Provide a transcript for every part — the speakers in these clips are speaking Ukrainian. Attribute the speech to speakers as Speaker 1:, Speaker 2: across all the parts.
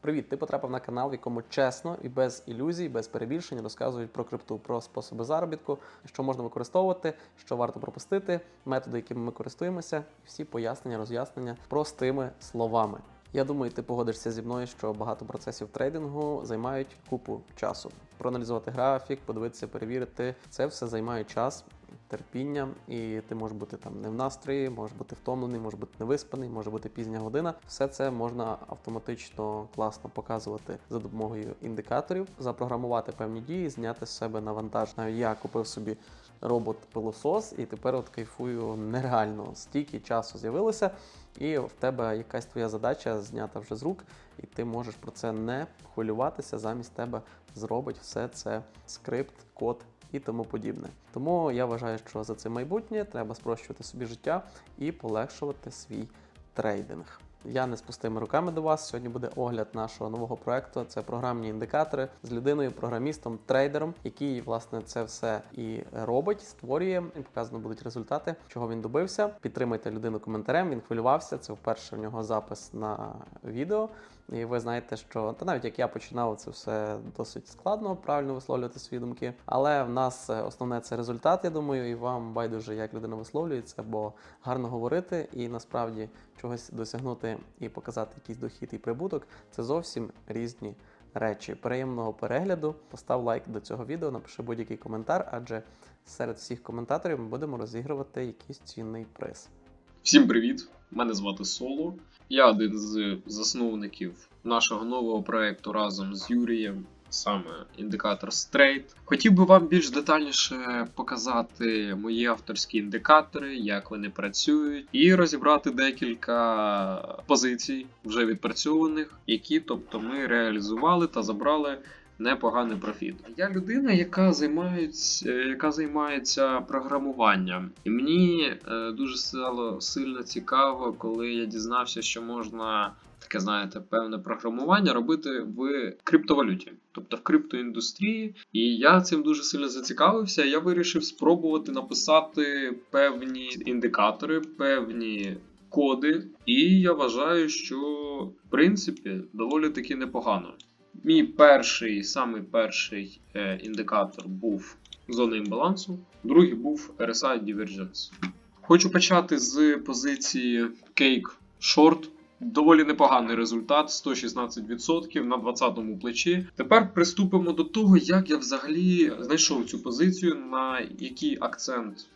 Speaker 1: Привіт! Ти потрапив на канал, в якому чесно і без ілюзій, без перебільшень розказують про крипту, про способи заробітку, що можна використовувати, що варто пропустити, методи, якими ми користуємося, і всі пояснення, роз'яснення простими словами. Я думаю, ти погодишся зі мною, що багато процесів трейдингу займають купу часу. Проаналізувати графік, подивитися, перевірити це все займає час, терпіння, і ти можеш бути там не в настрої, можеш бути втомлений, може бути невиспаний, може бути пізня година. Все це можна автоматично класно показувати за допомогою індикаторів, запрограмувати певні дії, зняти з себе навантаж. Навіть я купив собі робот-пилосос, і тепер от кайфую нереально. Стільки часу з'явилося, і в тебе якась твоя задача знята вже з рук, і ти можеш про це не хвилюватися. Замість тебе зробить все це скрипт, код і тому подібне. Тому я вважаю, що за це майбутнє треба спрощувати собі життя і полегшувати свій трейдинг. Я не з пустими руками до вас. Сьогодні буде огляд нашого нового проекту. Це програмні індикатори з людиною, програмістом, трейдером, який власне це все і робить, створює і показано будуть результати, чого він добився. Підтримайте людину коментарем. Він хвилювався. Це вперше в нього запис на відео. І ви знаєте, що та навіть як я починав, це все досить складно правильно висловлювати свої думки. Але в нас е, основне це результат, я думаю, і вам байдуже, як людина висловлюється, бо гарно говорити і насправді чогось досягнути і показати якийсь дохід і прибуток це зовсім різні речі. Приємного перегляду, постав лайк до цього відео, напиши будь-який коментар, адже серед всіх коментаторів ми будемо розігрувати якийсь цінний приз.
Speaker 2: Всім привіт! Мене звати Соло. Я один з засновників нашого нового проекту разом з Юрієм, саме індикатор Straight. Хотів би вам більш детальніше показати мої авторські індикатори, як вони працюють, і розібрати декілька позицій вже відпрацьованих, які тобто ми реалізували та забрали непоганий профіт. Я людина, яка займається, яка займається програмуванням, і мені е, дуже стало сильно цікаво, коли я дізнався, що можна таке, знаєте, певне програмування робити в криптовалюті, тобто в криптоіндустрії. І я цим дуже сильно зацікавився. Я вирішив спробувати написати певні індикатори, певні. Коди, і я вважаю, що в принципі доволі таки непогано. Мій перший, самий перший е, індикатор був зона імбалансу, другий був RSI Divergence. Хочу почати з позиції Cake Short. Доволі непоганий результат 116% на 20-му плечі. Тепер приступимо до того, як я взагалі знайшов цю позицію, на який акцент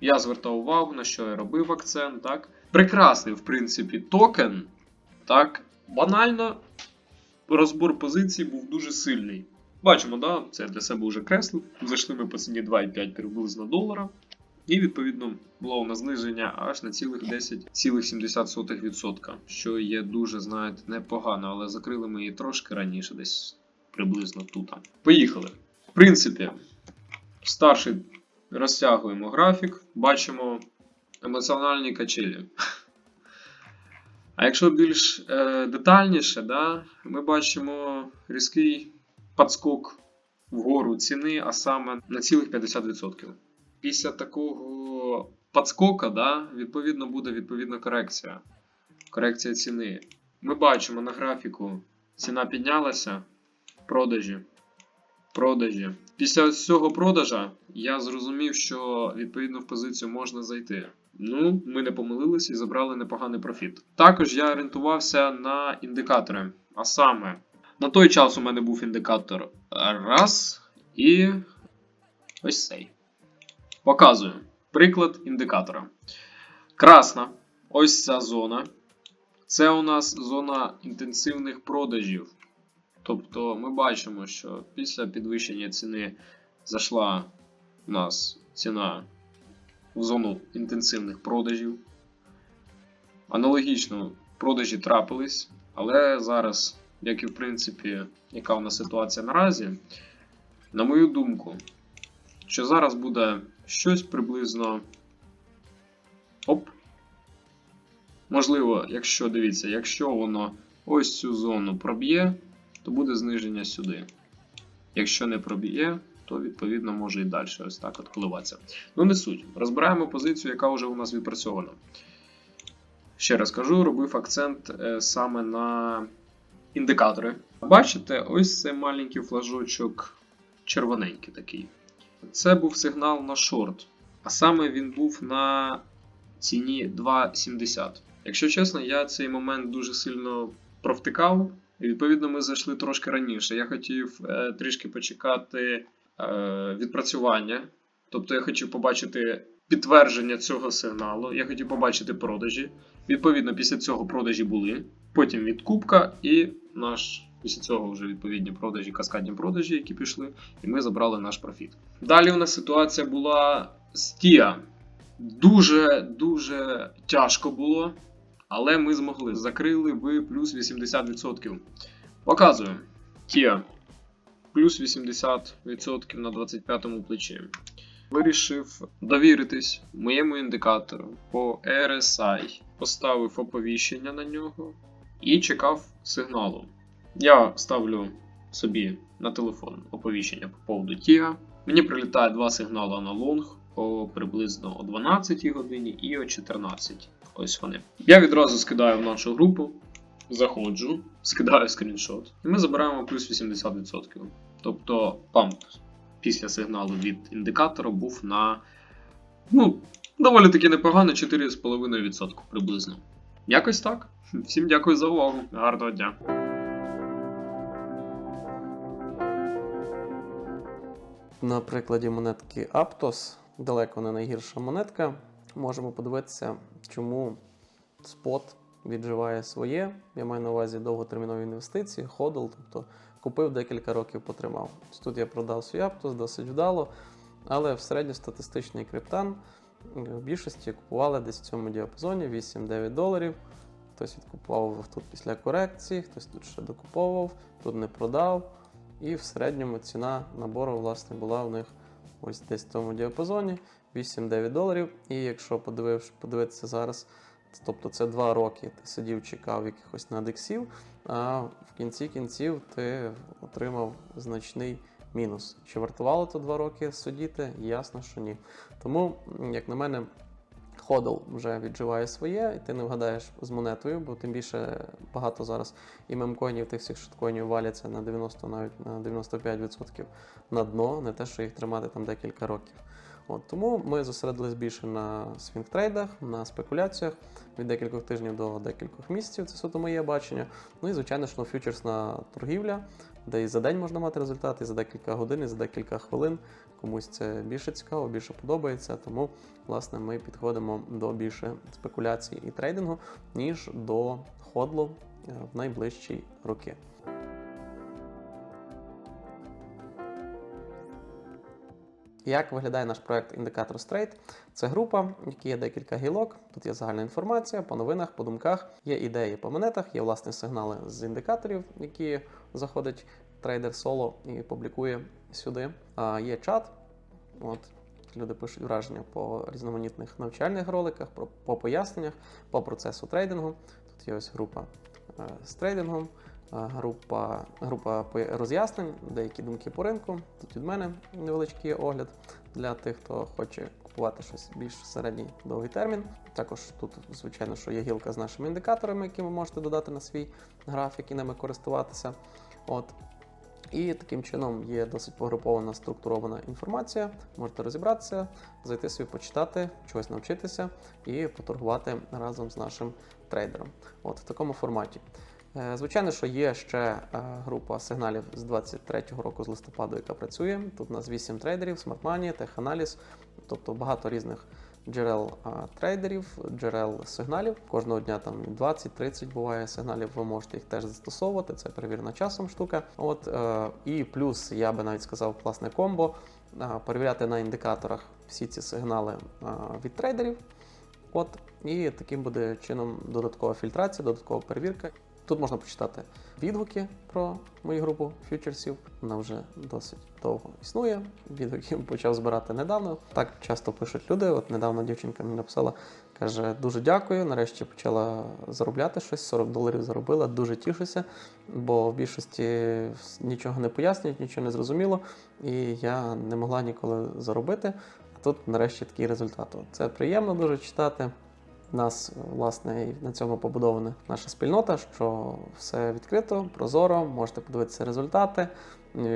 Speaker 2: я звертав увагу, на що я робив акцент. Так? Прекрасний, в принципі, токен. Так, банально розбор позицій був дуже сильний. Бачимо, да, це для себе вже креслив. Зайшли ми по ціні 2,5 приблизно долара. І відповідно було у нас зниження аж на цілих 10,7%, що є дуже, знаєте, непогано, але закрили ми її трошки раніше, десь приблизно тут. Поїхали. В принципі, старший розтягуємо графік, бачимо емоціональні качелі. А якщо більш е, детальніше, да, ми бачимо різкий подскок вгору ціни, а саме на цілих 50%. Після такого подскока, да, відповідно, буде відповідна корекція. Корекція ціни. Ми бачимо на графіку, ціна піднялася, продажі. Продажі. Після цього продажа я зрозумів, що відповідно в позицію можна зайти. Ну, ми не помилилися і забрали непоганий профіт. Також я орієнтувався на індикатори. А саме, на той час у мене був індикатор раз і ось цей. Показую приклад індикатора. Красна, ось ця зона. Це у нас зона інтенсивних продажів. Тобто ми бачимо, що після підвищення ціни зайшла у нас ціна в зону інтенсивних продажів. Аналогічно продажі трапились, але зараз, як і в принципі, яка у нас ситуація наразі, на мою думку, що зараз буде щось приблизно. Оп. Можливо, якщо дивіться, якщо воно ось цю зону проб'є, то буде зниження сюди. Якщо не проб'є, то відповідно може і далі ось так от коливатися. Ну, не суть. Розбираємо позицію, яка вже у нас відпрацьована. Ще раз кажу, робив акцент е, саме на індикатори. Бачите, ось це маленький флажочок червоненький такий. Це був сигнал на шорт, а саме він був на ціні 2,70. Якщо чесно, я цей момент дуже сильно провтикав. Відповідно ми зайшли трошки раніше. Я хотів е, трішки почекати відпрацювання. Тобто я хотів побачити підтвердження цього сигналу, я хотів побачити продажі. Відповідно, після цього продажі були. Потім відкупка і наш. Після цього вже відповідні продажі, каскадні продажі, які пішли, і ми забрали наш профіт. Далі у нас ситуація була з Тіа. Дуже дуже тяжко було, але ми змогли. Закрили в плюс 80%. Показую. Тіа. Плюс 80% на 25-му плечі. Вирішив довіритись моєму індикатору по RSI. Поставив оповіщення на нього і чекав сигналу. Я ставлю собі на телефон оповіщення по поводу Тіга. Мені прилітає два сигнали на лонг о приблизно о 12 годині і о 14. Ось вони. Я відразу скидаю в нашу групу, заходжу, скидаю скріншот, і ми забираємо плюс 80%. Тобто памп після сигналу від індикатора був на ну, доволі таки непогано 4,5% приблизно. Якось так. Всім дякую за увагу. Гарного дня.
Speaker 1: На прикладі монетки Aptos, далеко не найгірша монетка, можемо подивитися, чому спот відживає своє. Я маю на увазі довготермінові інвестиції, ходл, тобто купив декілька років, потримав. Тут я продав свій Aptos досить вдало, але в середньостатистичний криптан е, в більшості купували десь в цьому діапазоні 8-9 доларів. Хтось відкуповував тут після корекції, хтось тут ще докуповував, тут не продав. І в середньому ціна набору власне була у них ось десь в тому діапазоні 8-9 доларів. І якщо подивитися зараз, тобто це 2 роки ти сидів, чекав якихось надексів, а в кінці кінців ти отримав значний мінус. Чи вартувало то 2 роки сидіти? Ясно, що ні. Тому, як на мене, ходл вже відживає своє, і ти не вгадаєш з монетою, бо тим більше багато зараз і мемкоїнів, тих всіх шуткоїнів валяться на 90, навіть на 95% на дно, не те, що їх тримати там декілька років. От, тому ми зосередились більше на свінг-трейдах, на спекуляціях від декількох тижнів до декількох місяців. Це суто моє бачення. Ну і звичайно ж фьючерсна торгівля, де і за день можна мати результат, і за декілька годин, і за декілька хвилин. Комусь це більше цікаво, більше подобається. Тому, власне, ми підходимо до більше спекуляцій і трейдингу, ніж до ходлу е, в найближчі роки. Як виглядає наш проект Індикатор Straight? Це група, в якій є декілька гілок. Тут є загальна інформація по новинах, по думках, є ідеї по монетах, є власні сигнали з індикаторів, які заходить трейдер соло і публікує сюди. А є чат. От люди пишуть враження по різноманітних навчальних роликах, по поясненнях, по процесу трейдингу. Тут є ось група е, з трейдингом. Група, група роз'яснень, деякі думки по ринку. Тут від мене невеличкий огляд для тих, хто хоче купувати щось більш середній довгий термін. Також тут, звичайно, що є гілка з нашими індикаторами, які ви можете додати на свій графік і ними користуватися. От. І таким чином є досить погрупована структурована інформація. Можете розібратися, зайти собі, почитати, чогось навчитися і поторгувати разом з нашим трейдером. От в такому форматі. Е, Звичайно, що є ще е, група сигналів з 23-го року з листопаду, яка працює. Тут у нас 8 трейдерів, смартмані, теханаліз, тобто багато різних джерел трейдерів, джерел сигналів. Кожного дня там 20-30 буває сигналів. Ви можете їх теж застосовувати. Це перевірена часом штука. От е, і плюс я би навіть сказав класне комбо. е, перевіряти на індикаторах всі ці сигнали е, від трейдерів. От, і таким буде чином додаткова фільтрація, додаткова перевірка. Тут можна почитати відгуки про мою групу фьючерсів. Вона вже досить довго існує. Відгуків почав збирати недавно. Так часто пишуть люди. От недавно дівчинка мені написала, каже: дуже дякую. Нарешті почала заробляти щось. 40 доларів заробила. Дуже тішуся, бо в більшості нічого не пояснюють, нічого не зрозуміло, і я не могла ніколи заробити. А тут нарешті такий результат. Це приємно дуже читати. Нас власне і на цьому побудована наша спільнота, що все відкрито, прозоро, можете подивитися результати.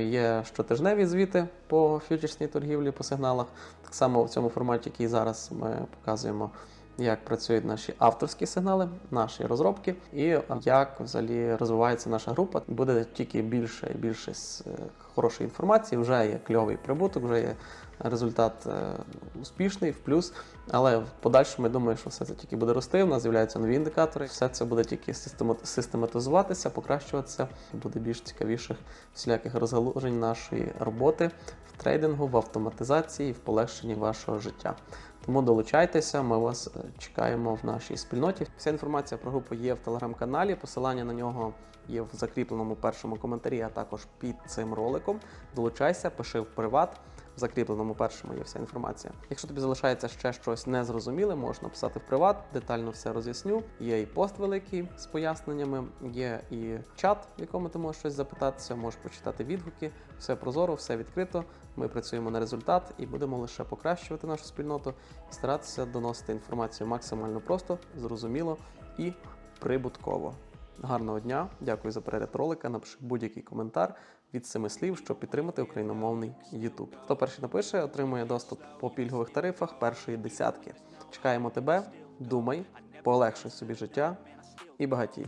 Speaker 1: Є щотижневі звіти по фьючерсній торгівлі, по сигналах. Так само в цьому форматі, який зараз ми показуємо, як працюють наші авторські сигнали, наші розробки, і як взагалі розвивається наша група. Буде тільки більше і більше е, хорошої інформації. Вже є кльовий прибуток, вже є результат е, успішний в плюс. Але в подальшому я думаю, що все це тільки буде рости. У нас з'являються нові індикатори. Все це буде тільки система- систематизуватися, покращуватися. Буде більш цікавіших всіляких розгалужень нашої роботи в трейдингу, в автоматизації, в полегшенні вашого життя. Тому долучайтеся, ми вас е, чекаємо в нашій спільноті. Вся інформація про групу є в телеграм-каналі. Посилання на нього є в закріпленому першому коментарі, а також під цим роликом. Долучайся, пиши в приват. Закріпленому першому є вся інформація. Якщо тобі залишається ще щось незрозуміле, можеш написати в приват, детально все роз'ясню. Є і пост великий з поясненнями, є і чат, в якому ти можеш щось запитатися, можеш почитати відгуки. Все прозоро, все відкрито. Ми працюємо на результат і будемо лише покращувати нашу спільноту і старатися доносити інформацію максимально просто, зрозуміло і прибутково. Гарного дня, дякую за перегляд ролика. Напиши будь-який коментар від семи слів, щоб підтримати україномовний YouTube. Хто перший напише, отримує доступ по пільгових тарифах першої десятки. Чекаємо тебе, думай, полегшуй собі життя і багатій.